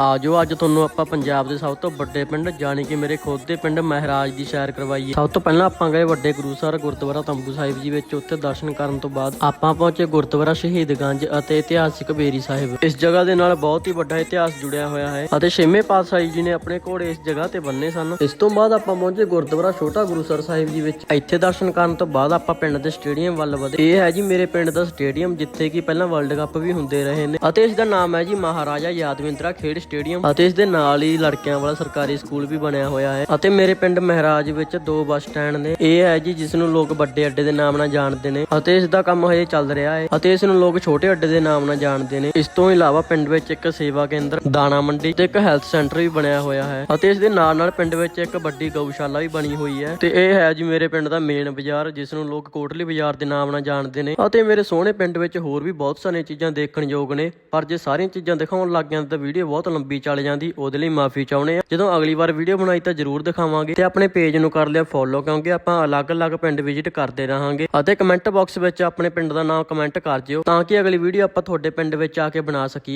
ਆਜੋ, ਅੱਜ ਤੁਹਾਨੂੰ ਆਪਾਂ ਪੰਜਾਬ ਦੇ ਸਭ ਤੋਂ ਵੱਡੇ ਪਿੰਡ, ਜਾਣੀ ਕਿ ਮੇਰੇ ਖੁਦ ਦੇ ਪਿੰਡ ਮਹਿਰਾਜ ਦੀ ਸੈਰ ਕਰਵਾਈਏ। ਸਭ ਤੋਂ ਪਹਿਲਾਂ ਆਪਾਂ ਗਏ ਵੱਡੇ ਗੁਰੂਸਰ ਗੁਰਦੁਆਰਾ ਤੰਬੂ ਸਾਹਿਬ ਜੀ ਵਿੱਚ, ਉੱਥੇ ਦਰਸ਼ਨ ਕਰਨ ਤੋਂ ਬਾਅਦ ਆਪਾਂ ਪਹੁੰਚੇ ਗੁਰਦੁਆਰਾ ਸ਼ਹੀਦਗੰਜ ਅਤੇ ਇਤਿਹਾਸਿਕ ਬੇਰੀ ਸਾਹਿਬ। ਇਸ ਜਗ੍ਹਾ ਦੇ ਨਾਲ ਬਹੁਤ ਹੀ ਵੱਡਾ ਇਤਿਹਾਸ ਜੁੜਿਆ ਹੋਇਆ ਹੈ ਅਤੇ ਛੇਵੇਂ ਪਾਤਸ਼ਾਹੀ ਜੀ ਨੇ ਆਪਣੇ ਘੋੜੇ ਇਸ ਜਗ੍ਹਾ ਤੇ ਬੰਨੇ ਸਨ। ਇਸ ਤੋਂ ਬਾਅਦ ਆਪਾਂ ਪਹੁੰਚੇ ਗੁਰਦੁਆਰਾ ਛੋਟਾ ਗੁਰੂਸਰ ਸਾਹਿਬ ਜੀ ਵਿੱਚ। ਇੱਥੇ ਦਰਸ਼ਨ ਕਰਨ ਤੋਂ ਬਾਅਦ ਆਪਾਂ ਪਿੰਡ ਦੇ ਸਟੇਡੀਅਮ ਵੱਲ ਵਧੇ। ਇਹ ਹੈ ਜੀ ਮੇਰੇ ਪਿੰਡ ਦਾ ਸਟੇਡੀਅਮ, ਜਿੱਥੇ ਕਿ ਪਹਿਲਾਂ ਵਰਲਡ ਕੱਪ ਵੀ ਹੁੰਦੇ ਰਹੇ ਨੇ ਅਤੇ ਇਸ ਦਾ ਨਾਮ ਹੈ ਜੀ ਮਹਾਰਾਜਾ ਯਾਦਵਿੰਦਰਾ ਖੇਡ ਸਟੇਡੀਅਮ। ਅਤੇ ਇਸ ਦੇ ਨਾਲ ਹੀ ਲੜਕਿਆਂ ਵਾਲਾ ਸਰਕਾਰੀ ਸਕੂਲ ਵੀ ਬਣਿਆ ਹੋਇਆ ਹੈ। ਅਤੇ ਮੇਰੇ ਪਿੰਡ ਮਹਿਰਾਜ ਵਿੱਚ ਦੋ ਬੱਸ ਸਟੈਂਡ ਨੇ। ਇਹ ਹੈ ਜੀ ਜਿਸ ਨੂੰ ਲੋਕ ਵੱਡੇ ਅੱਡੇ ਦੇ ਨਾਮ ਨਾਲ ਜਾਣਦੇ ਨੇ। ਅਤੇ ਇਸ ਦਾ ਕੰਮ ਹਜੇ ਚੱਲ ਰਿਹਾ ਹੈ। ਅਤੇ ਇਸ ਨੂੰ ਲੋਕ ਛੋਟੇ ਅੱਡੇ ਦੇ ਨਾਮ ਨਾਲ ਜਾਣਦੇ ਨੇ। ਇਸ ਤੋਂ ਇਲਾਵਾ ਪਿੰਡ ਵਿੱਚ ਇੱਕ ਸੇਵਾ ਕੇਂਦਰ, ਦਾਣਾ ਮੰਡੀ ਤੇ ਇੱਕ ਹੈਲਥ ਸੈਂਟਰ ਵੀ ਬਣਿਆ ਹੋਇਆ ਹੈ। ਅਤੇ ਇਸ ਦੇ ਨਾਲ ਨਾਲ ਪਿੰਡ ਵਿੱਚ ਇੱਕ ਵੱਡੀ ਗਊਸ਼ਾਲਾ ਵੀ ਬਣੀ ਹੋਈ ਹੈ। ਤੇ ਇਹ ਹੈ ਜੀ, ਮੇਰੇ ਪਿੰਡ ਦਾ ਮੇਨ ਬਾਜ਼ਾਰ ਜਿਸ ਨੂੰ ਲੋਕ ਕੋਟਲੀ ਬਾਜ਼ਾਰ ਦੇ ਨਾਮ ਨਾਲ ਜਾਣਦੇ ਨੇ। ਅਤੇ ਮੇਰੇ ਸੋਹਣੇ ਪਿੰਡ ਵਿੱਚ ਹੋਰ ਵੀ ਬਹੁਤ ਸਾਰੀਆਂ ਚੀਜ਼ਾਂ ਦੇਖਣ ਯੋਗ ਨੇ। ਪਰ ਜੇ ਸਾਰੀਆਂ ਚੀਜ਼ਾਂ ਦਿਖਾਉਣ ਲੱਗ ਗਿਆ ਤਾਂ ਵੀਡੀਓ ਬਹੁਤ ਲੰਬੀ ਚੱਲ ਜਾਂਦੀ, ਉਹਦੇ ਲਈ ਮਾਫੀ ਚਾਹੁੰਦੇ ਆ ਜਦੋਂ ਅਗਲੀ ਵਾਰ ਵੀਡੀਓ ਬਣਾਈ ਤਾਂ ਜ਼ਰੂਰ ਦਿਖਾਵਾਂਗੇ ਤੇ ਆਪਣੇ ਪੇਜ ਨੂੰ ਕਰ ਲਿਆ ਫੋਲੋ ਕਿਉਂਕਿ ਆਪਾਂ ਅਲੱਗ-ਅਲੱਗ ਪਿੰਡ ਵਿਜ਼ਿਟ ਕਰਦੇ ਰਹਾਂਗੇ। ਅਤੇ ਕਮੈਂਟ ਬਾਕਸ ਵਿੱਚ ਆਪਣੇ ਪਿੰਡ ਦਾ ਨਾਮ ਕਮੈਂਟ ਕਰ ਜਿਓ ਤਾਂ ਕਿ ਅਗਲੀ ਵੀਡੀਓ ਆਪਾਂ ਤੁਹਾਡੇ ਪਿੰਡ ਵਿੱਚ ਆ ਕੇ ਬਣਾ ਸਕੀਏ।